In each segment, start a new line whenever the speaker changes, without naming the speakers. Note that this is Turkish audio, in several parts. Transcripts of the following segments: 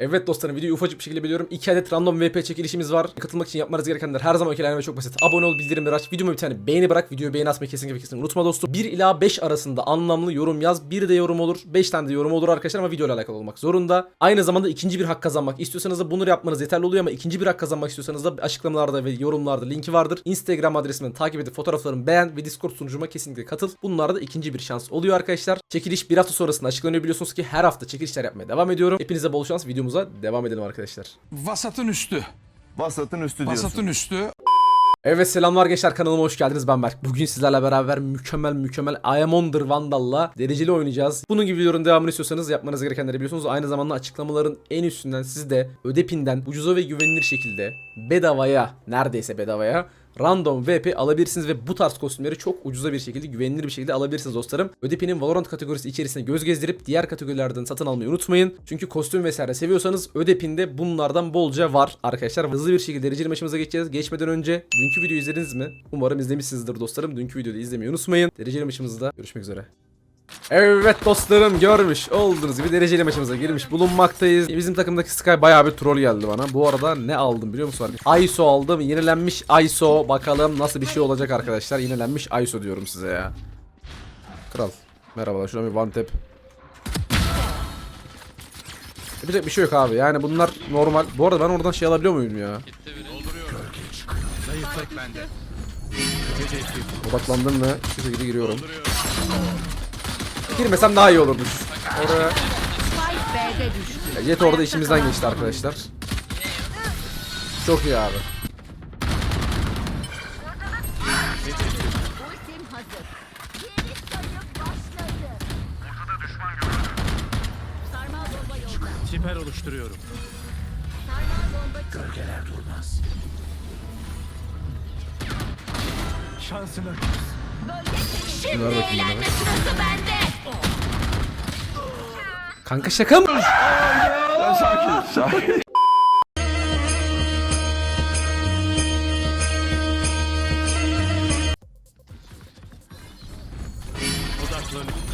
Evet dostlarım videoyu ufacık bir şekilde biliyorum. 2 adet random VP çekilişimiz var. Katılmak için yapmanız gerekenler her zaman ve çok basit. Abone ol, bildirimleri aç, videoma bir tane beğeni bırak. Videoyu beğeni atmayı kesinlikle ve unutma dostum. 1 ila 5 arasında anlamlı yorum yaz. 1 de yorum olur, 5 tane de yorum olur arkadaşlar ama video ile alakalı olmak zorunda. Aynı zamanda ikinci bir hak kazanmak istiyorsanız da bunları yapmanız yeterli oluyor ama ikinci bir hak kazanmak istiyorsanız da açıklamalarda ve yorumlarda linki vardır. Instagram adresimden takip edip fotoğraflarımı beğen ve Discord sunucuma kesinlikle katıl. Bunlarda da ikinci bir şans oluyor arkadaşlar. Çekiliş bir hafta sonrasında açıklanıyor biliyorsunuz ki her hafta çekilişler yapmaya devam ediyorum. Hepinize bol şans videomuza devam edelim arkadaşlar.
Vasatın üstü.
Vasatın üstü diyorsun.
Vasatın üstü.
Evet selamlar gençler kanalıma hoş geldiniz ben Berk. Bugün sizlerle beraber mükemmel mükemmel I Am Wonder Vandal'la dereceli oynayacağız. Bunun gibi videoların devamını istiyorsanız yapmanız gerekenleri biliyorsunuz. Aynı zamanda açıklamaların en üstünden siz de Ödepin'den ucuza ve güvenilir şekilde bedavaya neredeyse bedavaya random VP alabilirsiniz ve bu tarz kostümleri çok ucuza bir şekilde güvenilir bir şekilde alabilirsiniz dostlarım. Ödepin'in Valorant kategorisi içerisine göz gezdirip diğer kategorilerden satın almayı unutmayın. Çünkü kostüm vesaire seviyorsanız Ödepin'de bunlardan bolca var arkadaşlar. Hızlı bir şekilde dereceli maçımıza geçeceğiz. Geçmeden önce dünkü videoyu izlediniz mi? Umarım izlemişsinizdir dostlarım. Dünkü videoyu da izlemeyi unutmayın. Dereceli maçımızda görüşmek üzere. Evet dostlarım görmüş olduğunuz gibi dereceli maçımıza girmiş bulunmaktayız. Bizim takımdaki Sky bayağı bir troll geldi bana. Bu arada ne aldım biliyor musun? ISO aldım. Yenilenmiş ISO. Bakalım nasıl bir şey olacak arkadaşlar. Yenilenmiş ISO diyorum size ya. Kral. Merhabalar. Şuna bir one tap. Yapacak bir şey yok abi. Yani bunlar normal. Bu arada ben oradan şey alabiliyor muyum ya? Odaklandım ve şu şekilde giriyorum. Girmesem daha iyi olurmuş. Oraya Jet orada işimizden geçti arkadaşlar. Çok iyi abi.
Siper oluşturuyorum.
Sarmal bomba
Şansına
Şimdi
Ver bakayım bana.
eğlenme sırası bende.
Kanka şaka mı?
Sakin sakin.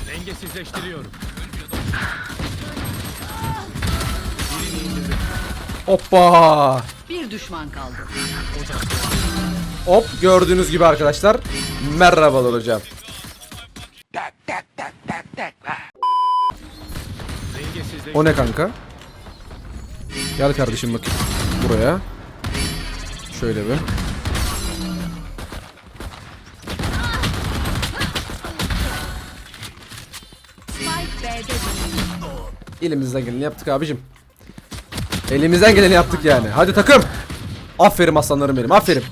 Dengesizleştiriyorum.
Hoppa.
Bir düşman kaldı.
Hop gördüğünüz gibi arkadaşlar. Merhabalar hocam. O ne kanka? Gel kardeşim bakayım buraya. Şöyle bir. Elimizden geleni yaptık abicim. Elimizden geleni yaptık yani. Hadi takım. Aferin aslanlarım benim. Aferin.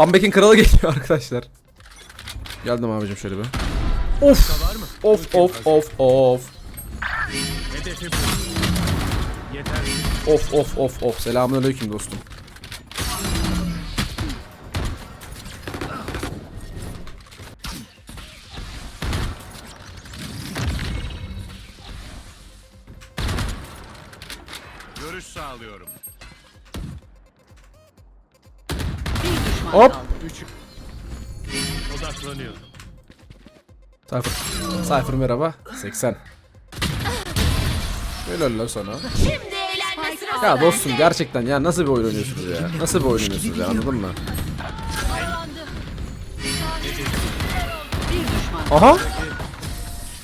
Comeback'in kralı geliyor arkadaşlar. Geldim abicim şöyle bir. Of. Of of of of. Of of of of. Selamünaleyküm dostum. Hop.
kaldı.
Odaklanıyorum.
Cypher. Cypher merhaba. 80. Helal lan sana. Ya dostum gerçekten ya nasıl bir oyun oynuyorsunuz ya? Nasıl bir oyun oynuyorsunuz ya anladın mı? Aha.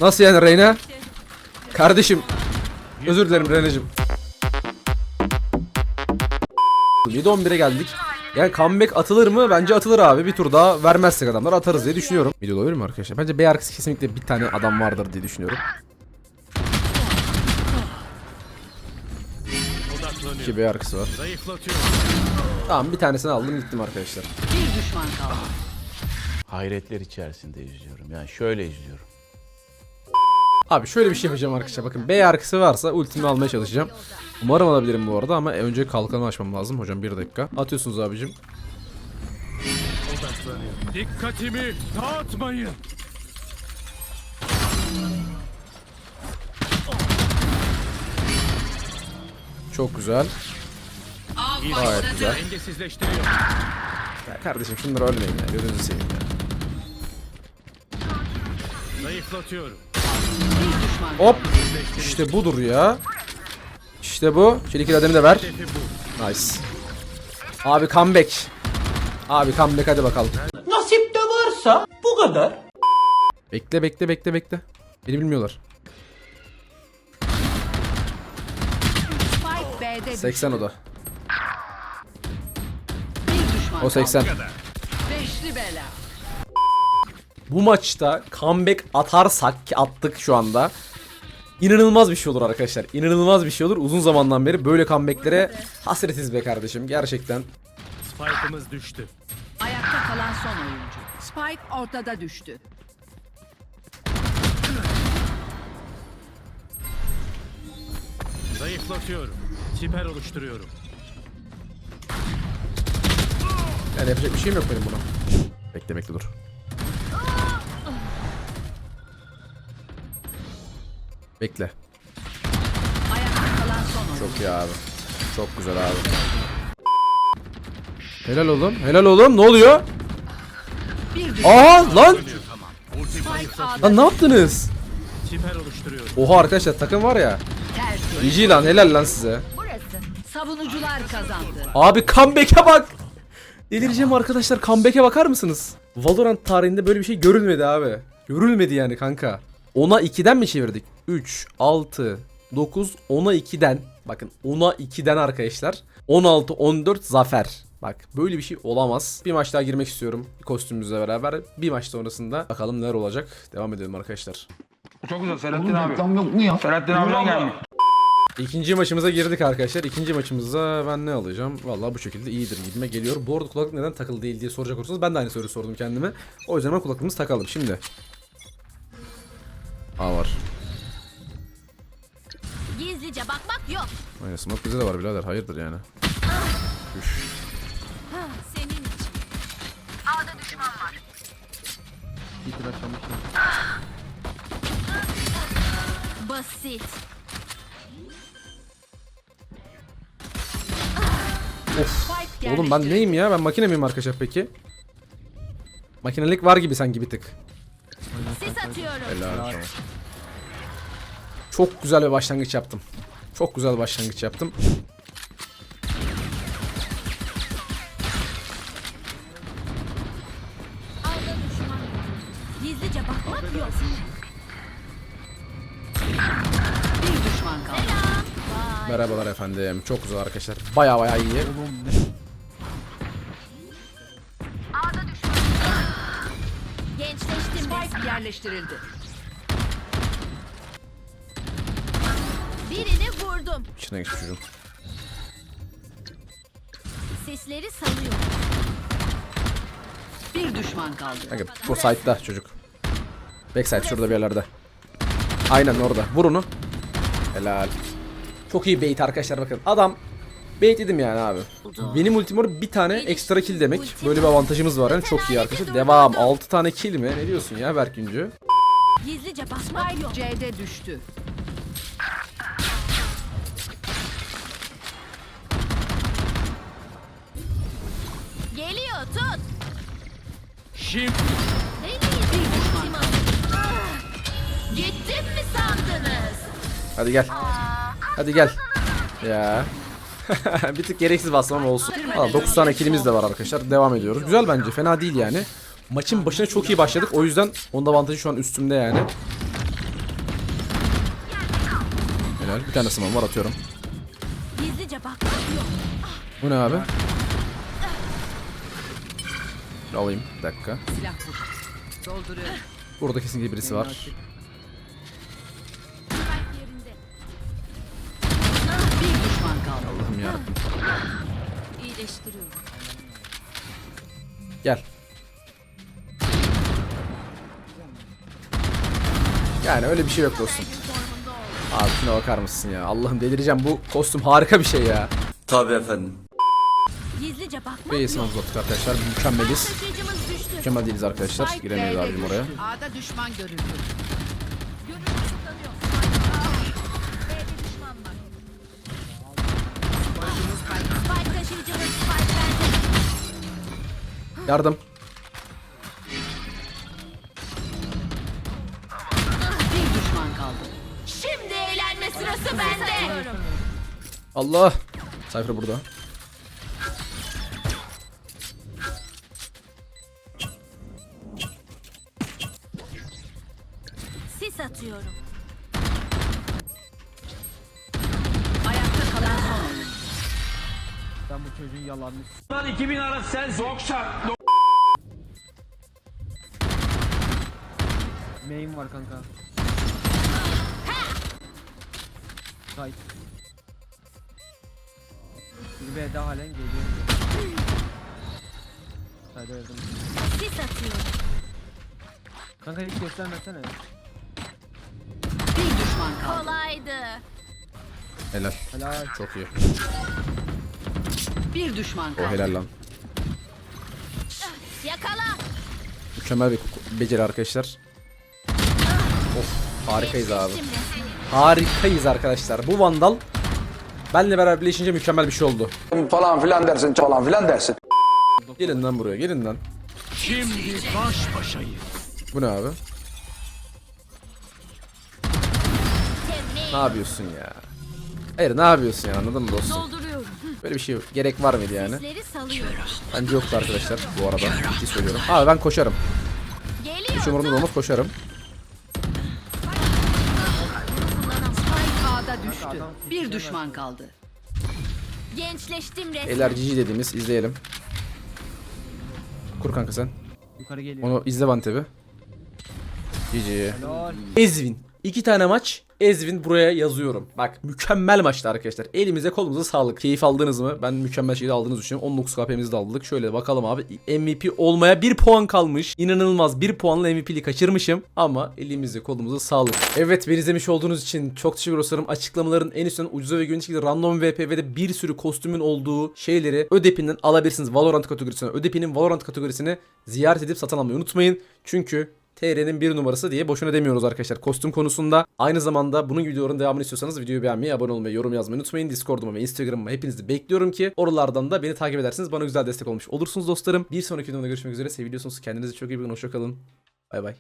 Nasıl yani Reyna? Kardeşim. Özür dilerim Reyna'cım. 7-11'e geldik. Yani comeback atılır mı? Bence atılır abi. Bir tur daha vermezsek adamlar atarız diye düşünüyorum. Video olabilir mi arkadaşlar? Bence B arkası kesinlikle bir tane adam vardır diye düşünüyorum.
Odaklanıyorum.
2 B arkası var. Tamam bir tanesini aldım gittim arkadaşlar.
Bir düşman kaldı.
hayretler içerisinde izliyorum. Yani şöyle izliyorum.
Abi şöyle bir şey yapacağım arkadaşlar. Bakın B arkası varsa ultimi almaya çalışacağım. Umarım alabilirim bu arada ama önce kalkanı açmam lazım. Hocam bir dakika. Atıyorsunuz abicim.
Dikkatimi dağıtmayın.
Çok güzel. Gayet güzel. Ya kardeşim şunları ölmeyin ya. Gözünüzü seveyim ya.
Zayıflatıyorum.
Hop. İşte budur ya. İşte bu. Çelik irademi de ver. Nice. Abi comeback. Abi comeback hadi bakalım.
Nasip de varsa bu kadar.
Bekle bekle bekle bekle. Beni bilmiyorlar.
Spike B'de
80 o da. O 80.
kaldı. Beşli bela.
Bu maçta comeback atarsak ki attık şu anda. İnanılmaz bir şey olur arkadaşlar. İnanılmaz bir şey olur. Uzun zamandan beri böyle comebacklere hasretiz be kardeşim. Gerçekten.
Spike'ımız düştü.
Ayakta kalan son oyuncu. Spike ortada düştü.
Zayıflatıyorum. Siper oluşturuyorum.
Yani yapacak bir şeyim yok benim buna. Bekle bekle dur. Bekle.
Ayakta kalan son oyuncu.
Çok iyi abi. Çok güzel abi. Helal oğlum. Helal oğlum. Ne oluyor?
Bir düşman.
Aa lan.
Spike A'da
Lan ne yaptınız?
Siper oluşturuyorum.
Oha arkadaşlar takım var ya. GG lan helal lan size.
Burası.
Savunucular kazandı.
Abi comeback'e bak. Delireceğim arkadaşlar comeback'e bakar mısınız? Valorant tarihinde böyle bir şey görülmedi abi. Görülmedi yani kanka. 10'a 2'den mi çevirdik? 3, 6, 9, 10'a 2'den. Bakın 10'a 2'den arkadaşlar. 16, 14 zafer. Bak böyle bir şey olamaz. Bir maç daha girmek istiyorum kostümümüzle beraber. Bir maç sonrasında bakalım neler olacak. Devam edelim arkadaşlar.
Çok güzel Selahattin abi. Tam yok mu ya? Selahattin abiden gelmiş.
İkinci maçımıza girdik arkadaşlar. İkinci maçımızda ben ne alacağım? Vallahi bu şekilde iyidir gibime geliyor. Bu arada kulaklık neden takılı değil diye soracak olursanız ben de aynı soruyu sordum kendime. O yüzden hemen kulaklığımızı takalım şimdi. A var.
Gizlice bakmak yok.
Aynen smoke bize de var birader. Hayırdır yani.
Senin için. Basit.
Spike
Oğlum ben neyim ya? Ben makine miyim arkadaşlar peki? Makinelik var gibi sanki bir tık.
Sis atıyorum.
Helal tamam. Çok güzel bir başlangıç yaptım. Çok güzel bir başlangıç yaptım.
Alda düşman. Gizlice bakmak yok.
Bir düşman kaldı.
Merhabalar efendim. Çok güzel arkadaşlar. Baya baya iyi.
Gençleştim.
Spike yerleştirildi.
Vurdum.
İçine geç çocuğum.
Sesleri sanıyorum.
Bir düşman kaldı.
Kanka bu side'da çocuk. Backside şurada bir yerlerde. Aynen orada. Vur onu. Helal. Çok iyi bait arkadaşlar bakın. Adam bait dedim yani abi. Benim ultimor bir tane ekstra kill demek. Böyle bir avantajımız var yani çok iyi arkadaşlar. Devam. 6 tane kill mi? Ne diyorsun ya Berk Güncü?
Gizlice bakmak yok.
C'de düştü.
Geliyor tut.
Şimdi
bir düşman. Gittim mi sandınız?
Hadi gel. Hadi gel. Ya. bir tık gereksiz bastım ama olsun. Valla 9 tane killimiz de var arkadaşlar. Devam ediyoruz. Güzel bence. Fena değil yani. Maçın başına çok iyi başladık. O yüzden onun avantajı şu an üstümde yani. Helal. Bir tane small var atıyorum.
Gizlice bakmak yok.
Bu ne abi? Alayım. Bir dakika.
Silah vur. Dolduruyorum.
Burada kesinlikle birisi var.
Bir düşman kaldı.
Allah'ım yarabbim.
İyileştiriyorum.
Gel. Yani öyle bir şey yok dostum. Abi şuna bakar mısın ya? Allah'ım delireceğim. Bu kostüm harika bir şey ya.
Gizlice bakmak
Beyesini
yok.
uzattık arkadaşlar. Mükemmeliz.
Taşıyıcımız düştü.
Mükemmel değiliz arkadaşlar. Giremeyiz
düştü.
oraya.
A'da düşman görüldü.
Görüş kısıtlanıyor. B'de düşman var. Spike taşıyıcımız Spike bende.
Yardım.
Bir düşman kaldı.
Şimdi eğlenme sırası bende.
Allah. Cypher burada.
Sis atıyorum.
Ayakta kalan son oyuncu.
Ben bu çocuğun yalanını
Lan 2000 arası sen 90.
Main var kanka. Kay. Bir B daha halen geliyor. Hadi öldüm.
Sis atıyorum.
Kanka hiç göstermesene.
Düşman kaldı.
Kolaydı.
Helal.
Helal.
Çok iyi.
Bir düşman
O
kaldı.
helal lan.
Yakala.
Mükemmel bir beceri arkadaşlar. Of harikayız abi.
Şimdi.
Harikayız arkadaşlar. Bu Vandal benle beraber birleşince mükemmel bir şey oldu.
falan filan dersin falan filan dersin.
Gelin lan buraya gelin lan.
Şimdi baş başayız.
Bu ne abi? Ne yapıyorsun ya? Hayır ne yapıyorsun ya anladın mı dostum?
Dolduruyorum.
Böyle bir şey yok. Gerek var mıydı yani? Bence yoktu arkadaşlar bu arada. Ciddi söylüyorum. Abi ben koşarım.
Geliyor.
Hiç umurumda olmaz koşarım.
Düştü. Bir düşman kaldı.
Gençleştim resmen.
Eller GG dediğimiz izleyelim. Kur kanka sen.
Yukarı geliyor.
Onu izle. GG.
Helal.
Ezvin. İki tane maç. Ezvin buraya yazıyorum. Bak mükemmel maçtı arkadaşlar. Elimize kolumuza sağlık. Keyif aldınız mı? Ben mükemmel şekilde aldığınızı düşünüyorum. 19 KP'mizi de aldık. Şöyle bakalım abi. MVP olmaya 1 puan kalmış. İnanılmaz 1 puanla MVP'li kaçırmışım. Ama elimize kolumuza sağlık. Evet beni izlemiş olduğunuz için çok teşekkür ederim. Açıklamaların en üstünden ucuza ve güvenli şekilde random VP ve de bir sürü kostümün olduğu şeyleri Ödepi'nden alabilirsiniz. Valorant kategorisine. Ödepi'nin Valorant kategorisini ziyaret edip satın almayı unutmayın. Çünkü TR'nin bir numarası diye boşuna demiyoruz arkadaşlar kostüm konusunda. Aynı zamanda bunun videoların devamını istiyorsanız videoyu beğenmeyi, abone olmayı, yorum yazmayı unutmayın. Discord'uma ve Instagram'ıma hepinizi bekliyorum ki oralardan da beni takip edersiniz. Bana güzel destek olmuş olursunuz dostlarım. Bir sonraki videomda görüşmek üzere. Seviliyorsunuz. Kendinize çok iyi bakın. Hoşçakalın. Bay bay.